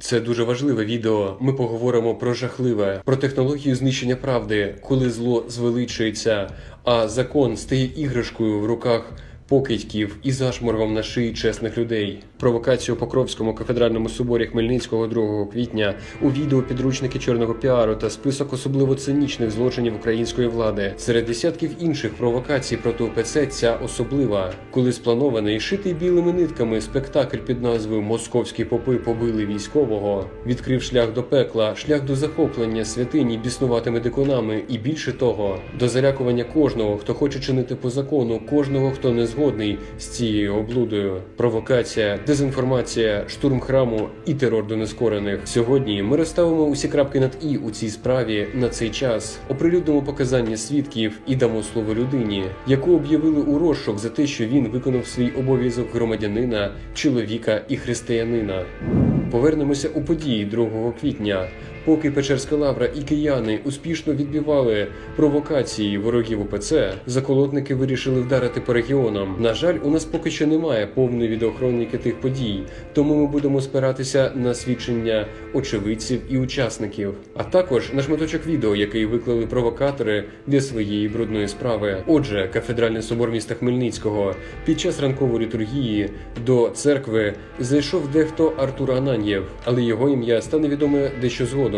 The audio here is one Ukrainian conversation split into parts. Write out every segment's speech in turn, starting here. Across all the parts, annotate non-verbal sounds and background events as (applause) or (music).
Це дуже важливе відео. Ми поговоримо про жахливе, про технологію знищення правди, коли зло звеличується, а закон стає іграшкою в руках покидьків і зашморгом на шиї чесних людей. Провокацію у Покровському кафедральному соборі Хмельницького 2 квітня у відео підручники чорного піару та список особливо цинічних злочинів української влади. Серед десятків інших провокацій проти УПЦ ця особлива, коли спланований шитий білими нитками спектакль під назвою Московські попи побили військового, відкрив шлях до пекла, шлях до захоплення святині біснуватими дикунами, і більше того, до залякування кожного, хто хоче чинити по закону, кожного, хто не згодний з цією облудою. Провокація, дезінформація, штурм храму і терор до нескорених. Сьогодні ми розставимо усі крапки над і у цій справі на цей час, оприлюднимо показання свідків і дамо слово людині, яку об'явили у розшук за те, що він виконав свій обов'язок громадянина, чоловіка і християнина. Повернемося у події 2 квітня. Поки Печерська лавра і кияни успішно відбивали провокації ворогів УПЦ, заколотники вирішили вдарити по регіонам. На жаль, у нас поки що немає повної відеохроніки тих подій, тому ми будемо спиратися на свідчення очевидців і учасників, а також на шматочок відео, який виклали провокатори для своєї брудної справи. Отже, кафедральний собор міста Хмельницького під час ранкової літургії до церкви зайшов дехто Артур Ананьєв, але його ім'я стане відоме дещо згодом.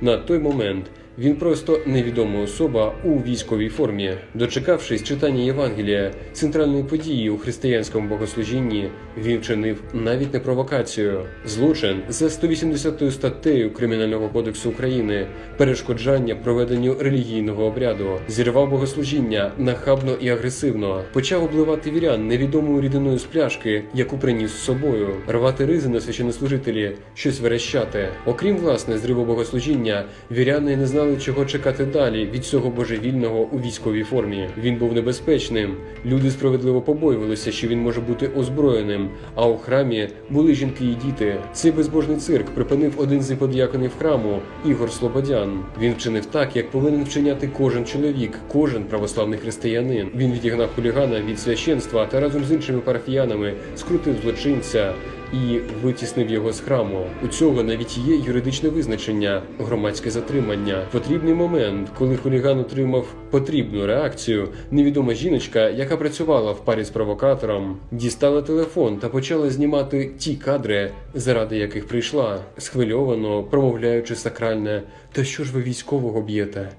На той момент він просто невідома особа у військовій формі. Дочекавшись читання Євангелія, центральної події у християнському богослужінні, він вчинив навіть не провокацію. Злочин за 180 статтею Кримінального кодексу України, перешкоджання проведенню релігійного обряду, зірвав богослужіння нахабно і агресивно, почав обливати вірян невідомою рідиною з пляшки, яку приніс з собою, рвати ризи на священнослужителі, щось верещати. Окрім власне зриву богослужіння, віряни не знали, чого чекати далі від цього божевільного у військовій формі. Він був небезпечним. Люди справедливо побоювалися, що він може бути озброєним. А у храмі були жінки і діти. Цей безбожний цирк припинив один з под'яконів храму Ігор Слободян. Він вчинив так, як повинен вчиняти кожен чоловік, кожен православний християнин. Він відігнав хулігана від священства та разом з іншими парафіянами скрутив злочинця і витіснив його з храму. У цього навіть є юридичне визначення громадське затримання. Потрібний момент, коли хуліган отримав потрібну реакцію. Невідома жіночка, яка працювала в парі з провокатором, дістала телефон та почала знімати ті кадри, заради яких прийшла, схвильовано промовляючи сакральне. Та що ж ви військового б'єте?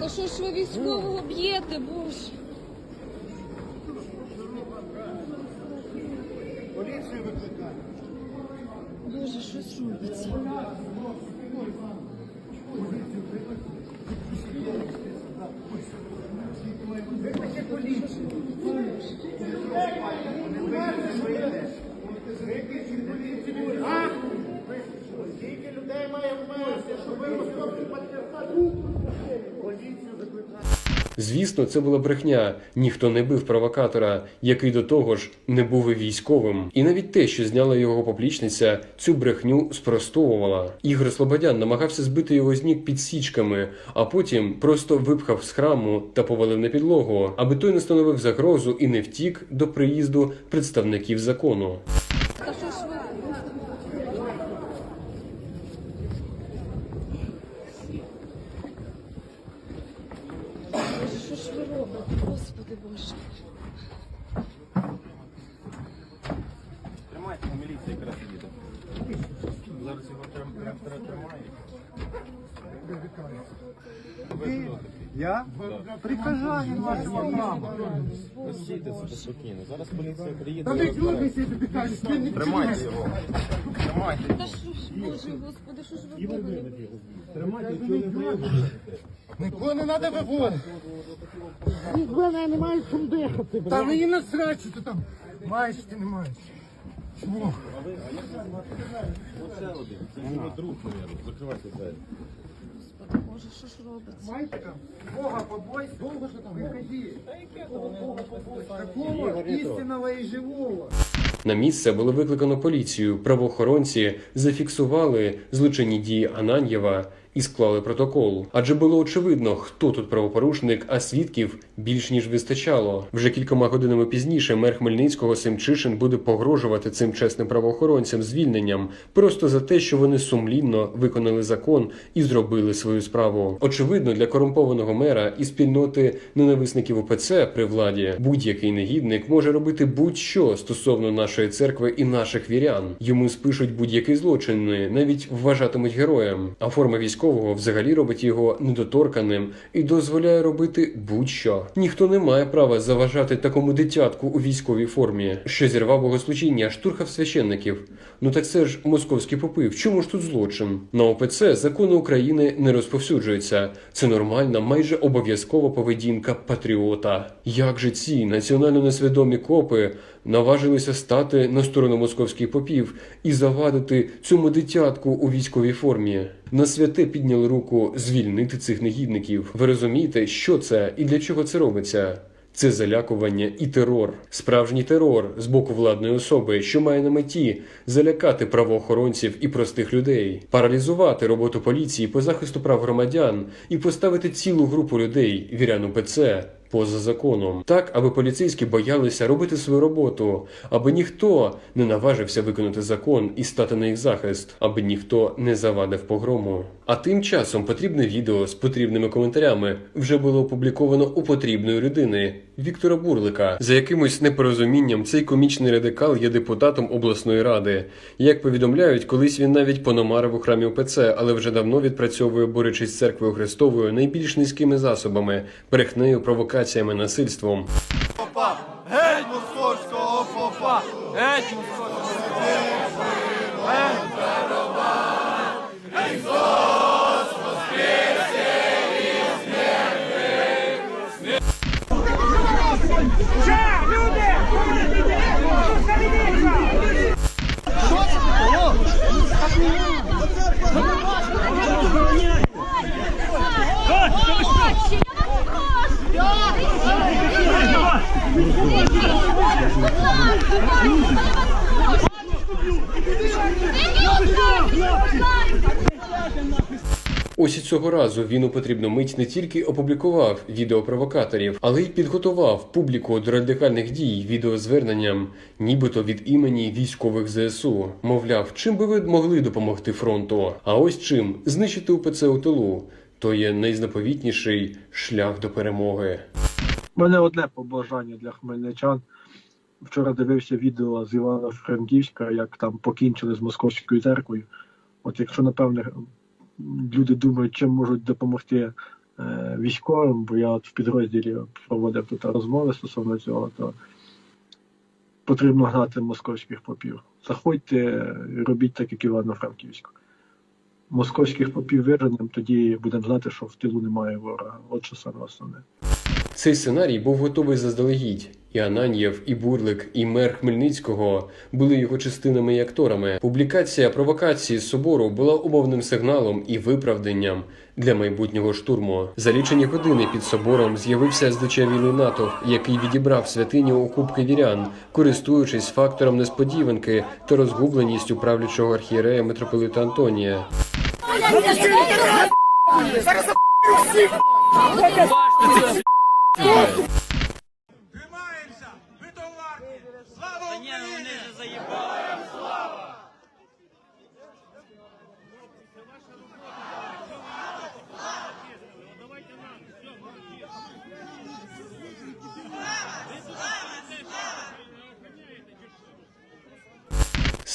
Та що ж ви військового б'єте, боже? Боже, щось робиться. Скільки людей має вмерти, щоб ви московський патріархат? Поліцію викликати. Звісно, це була брехня. Ніхто не бив провокатора, який до того ж не був і військовим. І навіть те, що зняла його поплічниця, цю брехню спростовувала. Ігор Слободян намагався збити його з ніг підсічками, а потім просто випхав з храму та повалив на підлогу, аби той не становив загрозу і не втік до приїзду представників закону. Та що ж ви? Боже, що ж ви робите? Господи Боже. Міліції якраз їде. Зараз його прям тримає. Я? Приказаю вас право. Сійте собі спокійно. Зараз поліція приїде. Та не тобі кажу, ти не Тримайте його. Тримайте. Та що ж, Боже, Господи, що ж ви робите? Тримайте, Нікого не треба виводити. Ніхуя не маєш чим дихати. Та мені насрать, що ти там маєш, ти не маєш. Чого? Оце один. Це його друг, мабуть. Закривайте двері. Боже, що ж робиться? Там? Бога побойся. Довго що там? Виходи. Бога побойся. Такого істинного і живого. На місце було викликано поліцію. Правоохоронці зафіксували злочинні дії Ананьєва і склали протокол. Адже було очевидно, хто тут правопорушник, а свідків більш ніж вистачало. Вже кількома годинами пізніше мер Хмельницького Семчишин буде погрожувати цим чесним правоохоронцям звільненням просто за те, що вони сумлінно виконали закон і зробили свою справу. Очевидно, для корумпованого мера і спільноти ненависників УПЦ при владі будь-який негідник може робити будь-що стосовно нашої церкви і наших вірян. Йому спишуть будь-які злочини, навіть вважатимуть героєм. А форма військового взагалі робить його недоторканим і дозволяє робити будь-що. Ніхто не має права заважати такому дитятку у військовій формі, що зірвав богослужіння, штурхав священників. Ну так це ж московські попи. В чому ж тут злочин? На ОПЦ закони України не розповсюджуються. Це нормальна, майже обов'язкова поведінка патріота. Як же ці національно несвідомі копи наважилися стати на сторону московських попів і завадити цьому дитятку у військовій формі? На святе підняли руку звільнити цих негідників. Ви розумієте, що це і для чого це робиться? Це залякування і терор, справжній терор з боку владної особи, що має на меті залякати правоохоронців і простих людей, паралізувати роботу поліції по захисту прав громадян і поставити цілу групу людей, вірян УПЦ, поза законом, так аби поліцейські боялися робити свою роботу, аби ніхто не наважився виконати закон і стати на їх захист, аби ніхто не завадив погрому. А тим часом потрібне відео з потрібними коментарями вже було опубліковано у потрібної людини Віктора Бурлика. За якимось непорозумінням цей комічний радикал є депутатом обласної ради. Як повідомляють, колись він навіть пономарив у храмі ОПЦ, але вже давно відпрацьовує, борючись з церквою Христовою найбільш низькими засобами, брехнею, провокаціями, насильством. Цього разу він у потрібну мить не тільки опублікував відео провокаторів, але й підготував публіку до радикальних дій відеозверненням, нібито від імені військових ЗСУ. Мовляв, чим би ви могли допомогти фронту? А ось чим знищити УПЦ у тилу. То є найзнаповітніший шлях до перемоги. Мене одне побажання для хмельничан. Вчора дивився відео з Івана Франківська, як там покінчили з московською церквою. От якщо, напевне, люди думають, чим можуть допомогти е, військовим, бо я от в підрозділі проводив тут розмови стосовно цього, то потрібно гнати московських попів. Заходьте, робіть так, як Івано-Франківську. Московських попів виженемо, тоді будемо знати, що в тилу немає ворога. От що саме основне. Цей сценарій був готовий заздалегідь. І Ананьєв, і Бурлик, і мер Хмельницького були його частинами і акторами. Публікація провокації собору була умовним сигналом і виправданням для майбутнього штурму. За лічені години під собором з'явився здичавілий натовп, який відібрав святиню у кубки вірян, користуючись фактором несподіванки та розгубленістю правлячого архієрея митрополита Антонія. Тримаємося! (laughs) Ви то варті! Слава Україні!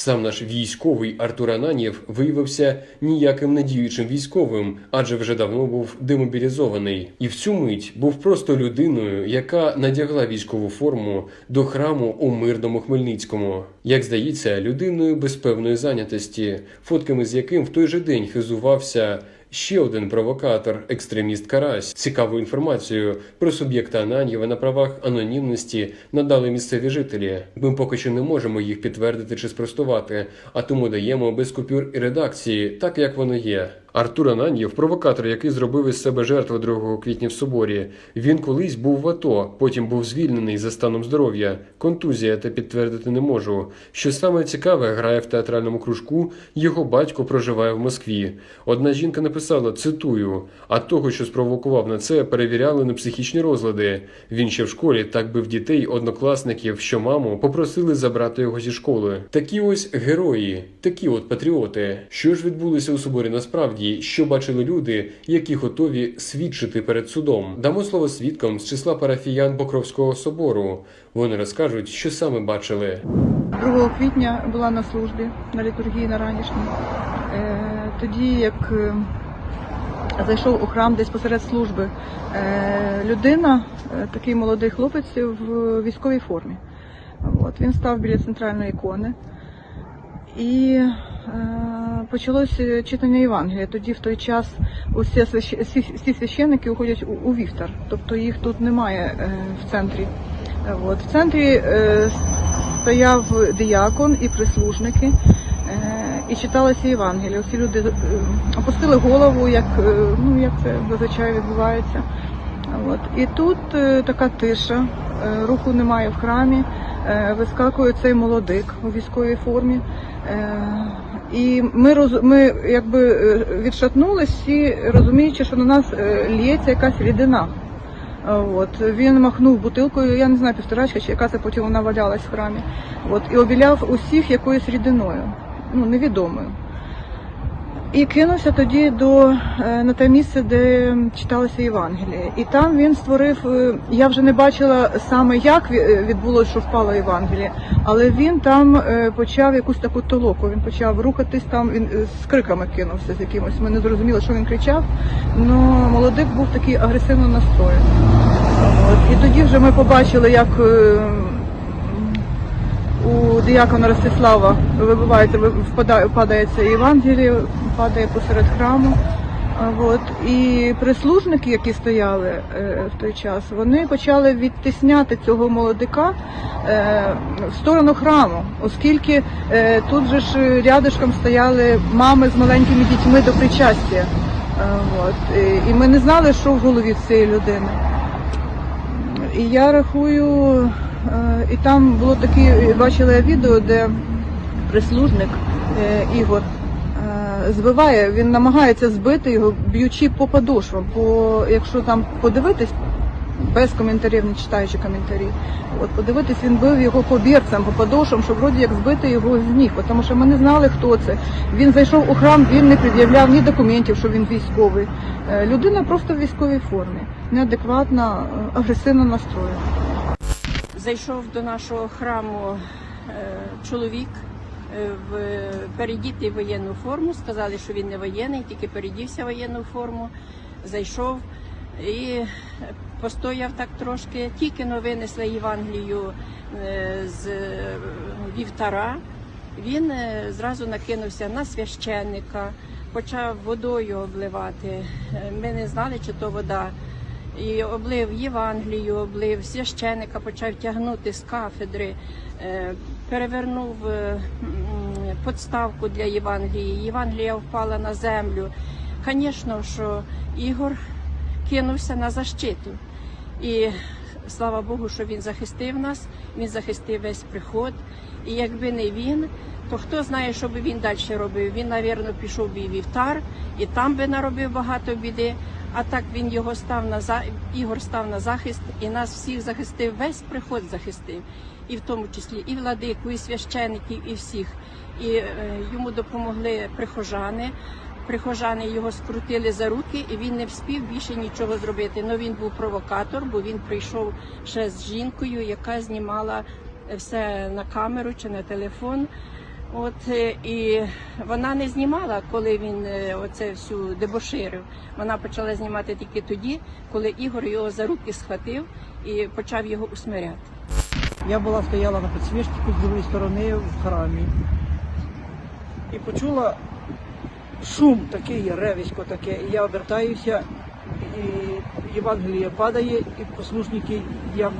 Сам наш військовий Артур Ананєв виявився ніяким надіючим військовим, адже вже давно був демобілізований, і в цю мить був просто людиною, яка надягла військову форму до храму у мирному Хмельницькому. Як здається, людиною без певної зайнятості, фотками з яким в той же день хизувався. Ще один провокатор, екстреміст Карась. Цікаву інформацію про суб'єкта Ананьєва на правах анонімності надали місцеві жителі. Ми поки що не можемо їх підтвердити чи спростувати, а тому даємо без купюр і редакції, так як воно є. Артур Ананьєв – провокатор, який зробив із себе жертву 2 квітня в соборі. Він колись був в АТО, потім був звільнений за станом здоров'я. Контузія, та підтвердити не можу. Що саме цікаве, грає в театральному кружку, його батько проживає в Москві. Одна жінка написала, цитую, а того, що спровокував на це, перевіряли на психічні розлади. Він ще в школі так бив дітей, однокласників, що маму попросили забрати його зі школи. Такі ось герої, такі от патріоти. Що ж відбулося у соборі насправді? Що бачили люди, які готові свідчити перед судом? Дамо слово свідкам з числа парафіян Покровського собору. Вони розкажуть, що саме бачили. 2 квітня була на службі на літургії на ранішній. Е, Тоді як е, зайшов у храм десь посеред служби е, людина, такий молодий хлопець в військовій формі. От, він став біля центральної ікони. І почалося читання Євангелія. Тоді в той час усі, всі, священники уходять у, у вівтар, тобто їх тут немає е, в центрі. Е, От. В центрі е, стояв диякон і прислужники, е, і читалося Євангелія. Всі люди е, опустили голову, як, е, ну, як це зазвичай відбувається. От. І тут е, така тиша, е, руху немає в храмі, е, вискакує цей молодик у військовій формі. І ми, роз, ми якби е, відшатнулись всі, розуміючи, що на нас е, лється якась рідина. Е, От він махнув бутилкою, я не знаю, півторачка чи яка це потім вона валялась в храмі. От і обіляв усіх якоюсь рідиною, ну невідомою. І кинувся тоді до е, на те місце, де читалося Євангеліє. І там він створив. е, Я вже не бачила саме, як відбулося, що впало Євангеліє, але він там е, почав якусь таку толоку. Він почав рухатись там. Він е, з криками кинувся з якимось. Ми не зрозуміли, що він кричав. Ну молодик був такий агресивно настроєний. І тоді вже ми побачили, як е, у диякона Ростислава вибивається, впадає, падає це Євангеліє, падає посеред храму. От. І прислужники, які стояли е, в той час, вони почали відтисняти цього молодика е, в сторону храму, оскільки е, тут же ж рядишком стояли мами з маленькими дітьми до причастя. От. І- ми не знали, що в голові цієї людини. І я рахую, і там було таке, бачила я відео, де прислужник е, Ігор е, збиває, він намагається збити його, б'ючи по подошвам. Бо якщо там подивитись, без коментарів, не читаючи коментарі, от подивитись, він бив його по бірцям, по подошвам, щоб вроді як збити його з ніг, тому що ми не знали, хто це. Він зайшов у храм, він не пред'являв ні документів, що він військовий. Е, Людина просто в військовій формі, неадекватна, е, агресивно настроєна. Зайшов до нашого храму е, чоловік е, в передітий воєнну форму. Сказали, що він не воєнний, тільки передівся в воєнну форму. Зайшов і постояв так трошки. Тільки но винесли Євангелію е, з е, вівтара. Він зразу накинувся на священника, почав водою обливати. Ми не знали, чи то вода і облив Євангелію, облив священика, почав тягнути з кафедри, е, перевернув е, подставку для Євангелії. Євангелія впала на землю. Звісно, що Ігор кинувся на защиту. І слава Богу, що він захистив нас, він захистив весь приход. І якби не він, то хто знає, що би він далі робив? Він, напевно, пішов би в вівтар, і там би наробив багато біди. А так він його став на за... Ігор став на захист і нас всіх захистив, весь приход захистив, і в тому числі і владику, і священиків, і всіх. І е, йому допомогли прихожани. Прихожани його скрутили за руки, і він не вспів більше нічого зробити. Ну він був провокатор, бо він прийшов ще з жінкою, яка знімала все на камеру чи на телефон. От е, і вона не знімала, коли він е, оце всю дебоширив. Вона почала знімати тільки тоді, коли Ігор його за руки схватив і почав його усмиряти. Я була стояла на підсвічнику з другої сторони в храмі і почула шум такий, ревисько таке. І я обертаюся, і Євангеліє падає, і послушники як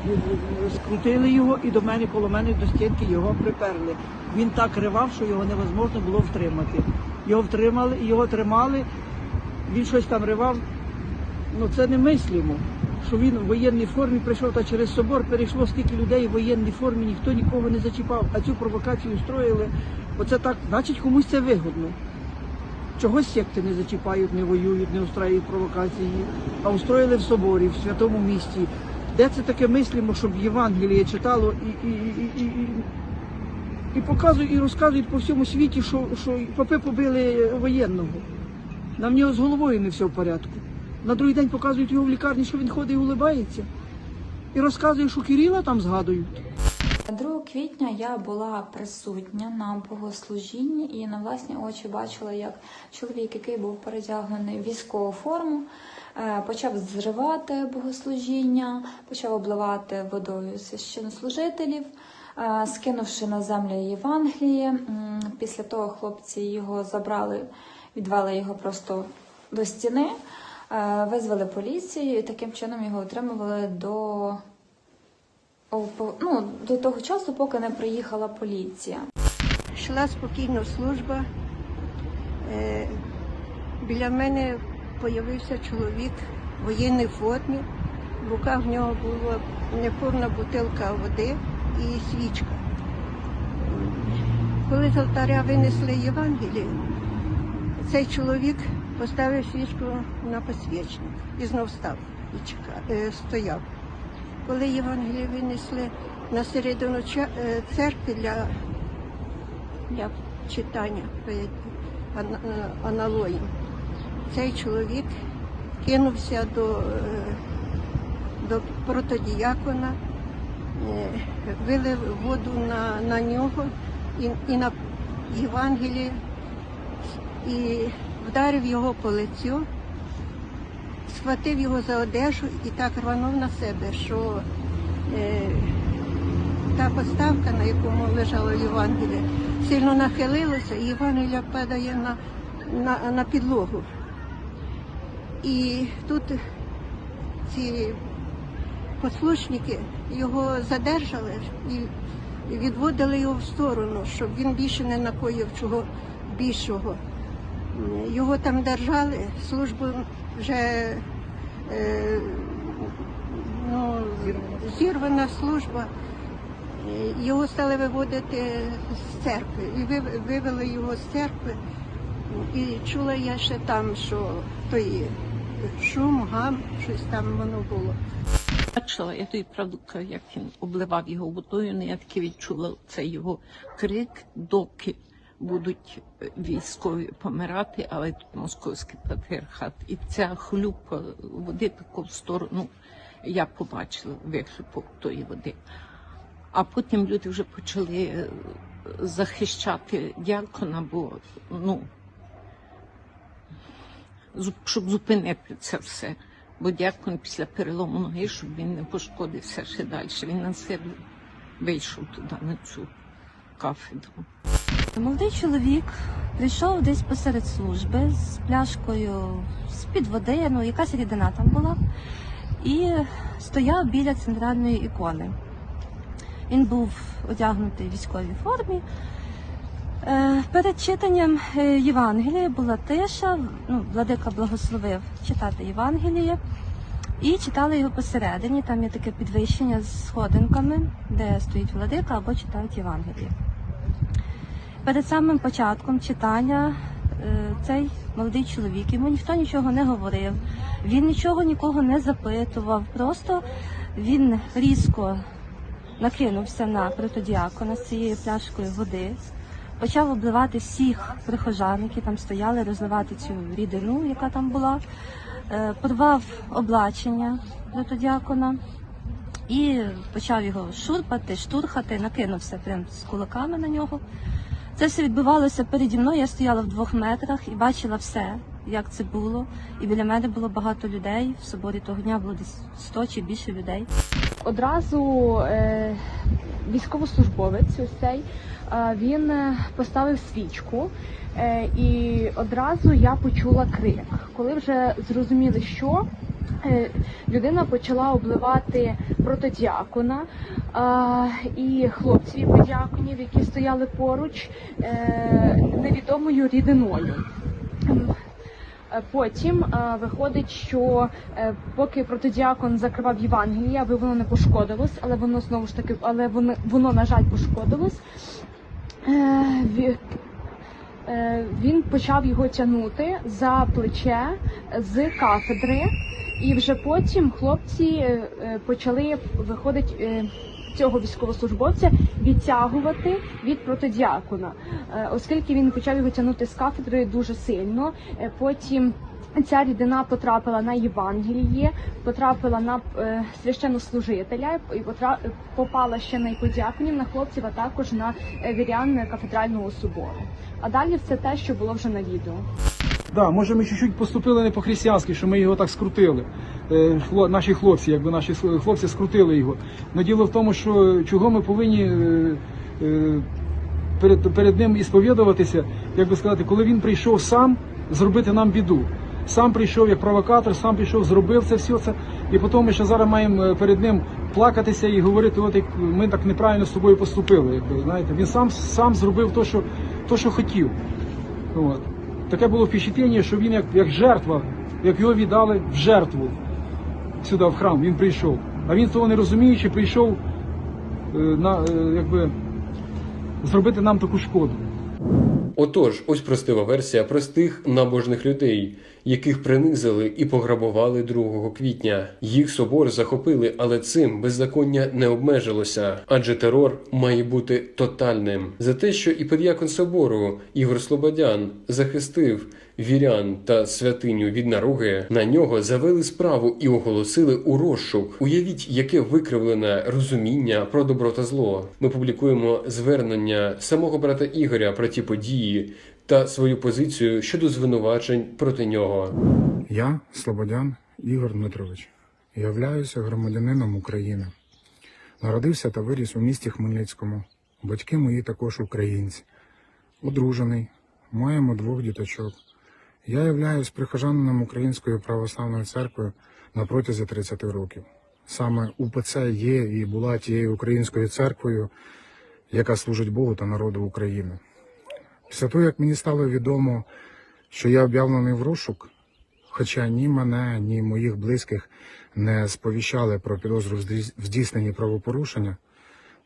скрутили його, і до мене, коло мене до стінки його приперли. Він так ривав, що його невозможно було втримати. Його втримали, його тримали, він щось там ривав. Ну це не мислимо, що він в воєнній формі прийшов та через собор перейшло стільки людей в воєнній формі, ніхто нікого не зачіпав, а цю провокацію устроїли. Оце так, значить комусь це вигодно. Чогось секти не зачіпають, не воюють, не устраюють провокації, а устроїли в соборі, в святому місті. Де це таке мислимо, щоб Євангеліє читало і, і, і, і, і, показують, і розказують по всьому світі, що, що попи побили воєнного. На в нього з головою не все в порядку. На другий день показують його в лікарні, що він ходить і улибається. І розказує, що Кирила там згадують. 2 квітня я була присутня на богослужінні і на власні очі бачила, як чоловік, який був передягнений в військову форму, е, почав зривати богослужіння, почав обливати водою священнослужителів, е, скинувши на землю Євангеліє. Після того хлопці його забрали, відвели його просто до стіни, е, визвали поліцію і таким чином його отримували до ну, до того часу, поки не приїхала поліція. Йшла спокійно служба. Е, Біля мене з'явився чоловік в воєнній формі. В руках в нього була неповна бутилка води і свічка. Коли з алтаря винесли Євангеліє, цей чоловік поставив свічку на посвячник і знов став і чекав, е, стояв. Коли Євангеліє винесли на середину е, церкви для для читання ана- е, аналоєм. Цей чоловік кинувся до, е, до протодіякона, е, вилив воду на, на нього і, і на Євангеліє і вдарив його по лицю, схватив його за одежу і так рванув на себе, що е, та поставка, на якому лежало Євангеліє, сильно нахилилася, і Євангелія падає на, на, на підлогу. І тут ці послушники його задержали і відводили його в сторону, щоб він більше не накоїв чого більшого. Його там держали, службу вже ну, зірвана служба. Е, Його стали виводити з церкви. І вивели його з церкви. І чула я ще там, що той шум, гам, щось там воно було. Бачила, я тобі правду як він обливав його водою, ну я таки відчула цей його крик, доки будуть е, військові помирати, але тут московський патріархат. І ця хлюпа води таку в сторону я побачила вихлюпок тої води. А потім люди вже почали е, захищати дякона, бо ну, щоб зупинити це все. Бо дякую після перелому ноги, щоб він не пошкодився ще далі. Він на себе вийшов туди, на цю кафедру. Молодий чоловік прийшов десь посеред служби з пляшкою з-під води, ну якась рідина там була, і стояв біля центральної ікони. Він був одягнутий в військовій формі. Е, Перед читанням е, Євангелія була тиша, ну, владика благословив читати Євангеліє. І читали його посередині, там є таке підвищення з сходинками, де стоїть владика або читають Євангеліє. Перед самим початком читання е, цей молодий чоловік, йому ніхто нічого не говорив, він нічого нікого не запитував, просто він різко накинувся на протодіакона з цією пляшкою води, почав обливати всіх прихожан, які там стояли, розливати цю рідину, яка там була, е, порвав облачення протодіакона і почав його шурпати, штурхати, накинувся прям з кулаками на нього. Це все відбувалося переді мною. Я стояла в двох метрах і бачила все, як це було. І біля мене було багато людей. В соборі того дня було десь 100 чи більше людей. Одразу е, військовослужбовець ось цей, е, він е, поставив свічку, е, і одразу я почула крик. Коли вже зрозуміли, що людина почала обливати протодіакона е, і хлопців подіаконів, які стояли поруч, е, невідомою рідиною. Е, Потім е, виходить, що е, поки протидіакон закривав Євангелія, аби воно не пошкодилось, але воно знову ж таки, але воно, воно на жаль, пошкодилось. Е, е, Він почав його тягнути за плече з кафедри, і вже потім хлопці е, е, почали виходить е, цього військовослужбовця відтягувати від протидіакона, Е, оскільки він почав його тягнути з кафедри дуже сильно. Е, Потім ця рідина потрапила на Євангеліє, потрапила на е, священнослужителя і попала ще на іподіаконів, на хлопців, а також на е, вірян кафедрального собору. А далі все те, що було вже на відео. Да, може ми чуть-чуть поступили не по-християнськи, що ми його так скрутили. Е, хло- наші хлопці, якби наші хлопці скрутили його. Но діло в тому, що чого ми повинні е, е, перед, перед ним і сповідуватися, як би сказати, коли він прийшов сам зробити нам біду. Сам прийшов як провокатор, сам прийшов, зробив це все це. І потім ми ще зараз маємо перед ним плакатися і говорити, от як ми так неправильно з тобою поступили. Якби, знаєте. Він сам, сам зробив те, що, то, що хотів. От. Таке було впечатлення, що він як, як жертва, як його віддали в жертву сюди, в храм, він прийшов. А він того не розуміючи, прийшов е, на, е, якби, зробити нам таку шкоду. Отож, ось простива версія простих набожних людей, яких принизили і пограбували 2 квітня. Їх собор захопили, але цим беззаконня не обмежилося, адже терор має бути тотальним. За те, що і под'якон собору Ігор Слободян захистив вірян та святиню від наруги, на нього завели справу і оголосили у розшук. Уявіть, яке викривлене розуміння про добро та зло. Ми публікуємо звернення самого брата Ігоря про ті події та свою позицію щодо звинувачень проти нього. Я, Слободян Ігор Дмитрович, являюся громадянином України. Народився та виріс у місті Хмельницькому. Батьки мої також українці. Одружений, маємо двох діточок. Я являюсь прихожанином Української православної церкви на протязі 30 років. Саме УПЦ є і була тією українською церквою, яка служить Богу та народу України. Після того, як мені стало відомо, що я об'явлений в розшук, хоча ні мене, ні моїх близьких не сповіщали про підозру в здійсненні правопорушення,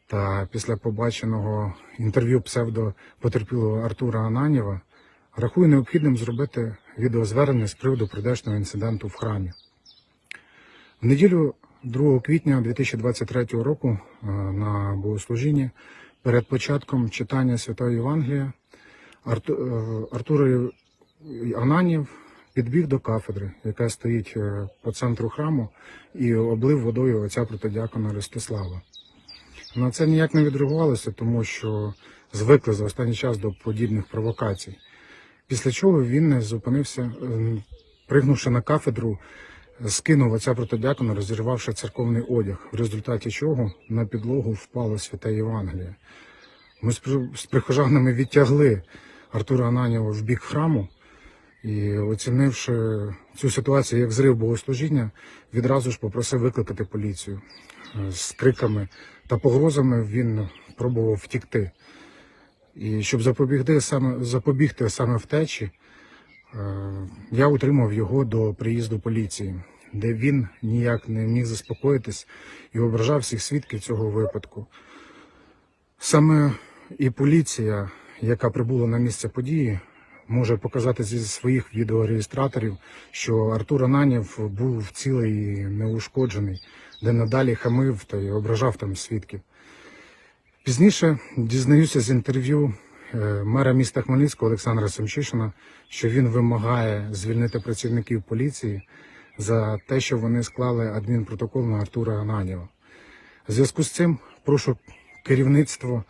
та після побаченого інтерв'ю псевдопотерпілого Артура Ананєва, рахую необхідним зробити відеозвернення з приводу прийдешнього інциденту в храмі. В неділю 2 квітня 2023 року е, на богослужінні перед початком читання Святої Євангелія е, Артур Ананів підбіг до кафедри, яка стоїть е, по центру храму, і облив водою отця протидіакона Ростислава. На це ніяк не відреагувалося, тому що звикли за останній час до подібних провокацій. Після чого він зупинився, е, пригнувши на кафедру, скинув отця протидіакона, розірвавши церковний одяг, в результаті чого на підлогу впало святе Євангеліє. Ми з прихожанами відтягли Артура Ананєва в бік храму і, оцінивши цю ситуацію як зрив богослужіння, відразу ж попросив викликати поліцію. Е, З криками та погрозами він пробував втікти. І щоб запобігти саме, запобігти саме втечі, е, я утримав його до приїзду поліції, де він ніяк не міг заспокоїтись і ображав всіх свідків цього випадку. Саме і поліція, яка прибула на місце події, може показати зі своїх відеореєстраторів, що Артур Ананів був цілий і неушкоджений, де надалі хамив та ображав там свідків. Пізніше дізнаюся з інтерв'ю е, мера міста Хмельницького Олександра Семчишина, що він вимагає звільнити працівників поліції за те, що вони склали адмінпротокол на Артура Ананєва. В зв'язку з цим прошу керівництво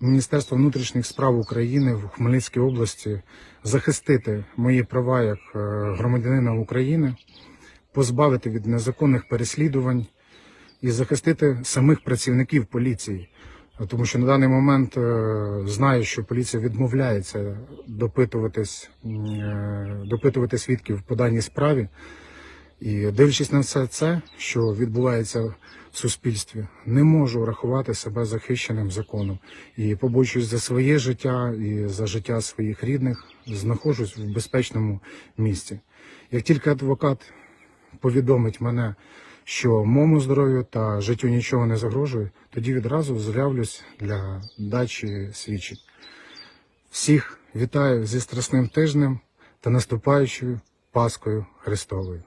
Міністерства внутрішніх справ України в Хмельницькій області захистити мої права як е, громадянина України, позбавити від незаконних переслідувань і захистити самих працівників поліції. Тому що на даний момент е, знаю, що поліція відмовляється допитуватись, е, допитувати свідків по даній справі. І дивлячись на все це, що відбувається в суспільстві, не можу рахувати себе захищеним законом і побочуюсь за своє життя і за життя своїх рідних, знаходжусь в безпечному місці. Як тільки адвокат повідомить мене, що моєму здоров'ю та життю нічого не загрожує, тоді відразу з'явлюсь для дачі свідчень. Всіх вітаю зі страсним тижнем та наступаючою Паскою Христовою.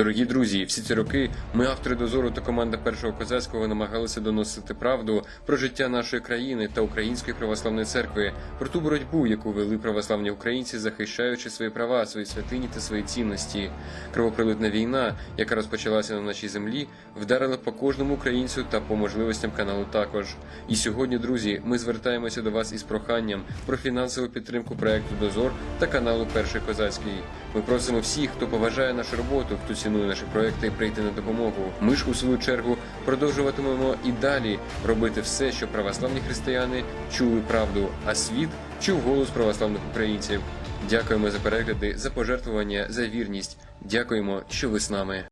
Дорогі друзі, всі ці роки ми, автори дозору та команда першого козацького, намагалися доносити правду про життя нашої країни та Української православної церкви, про ту боротьбу, яку вели православні українці, захищаючи свої права, свої святині та свої цінності. Кровопролитна війна, яка розпочалася на нашій землі, вдарила по кожному українцю та по можливостям каналу також. І сьогодні, друзі, ми звертаємося до вас із проханням про фінансову підтримку проекту Дозор та каналу Перший Козацький. Ми просимо всіх, хто поважає нашу роботу, хто цінує наші проекти, прийти на допомогу. Ми ж у свою чергу продовжуватимемо і далі робити все, щоб православні християни чули правду, а світ чув голос православних українців. Дякуємо за перегляди, за пожертвування, за вірність. Дякуємо, що ви з нами.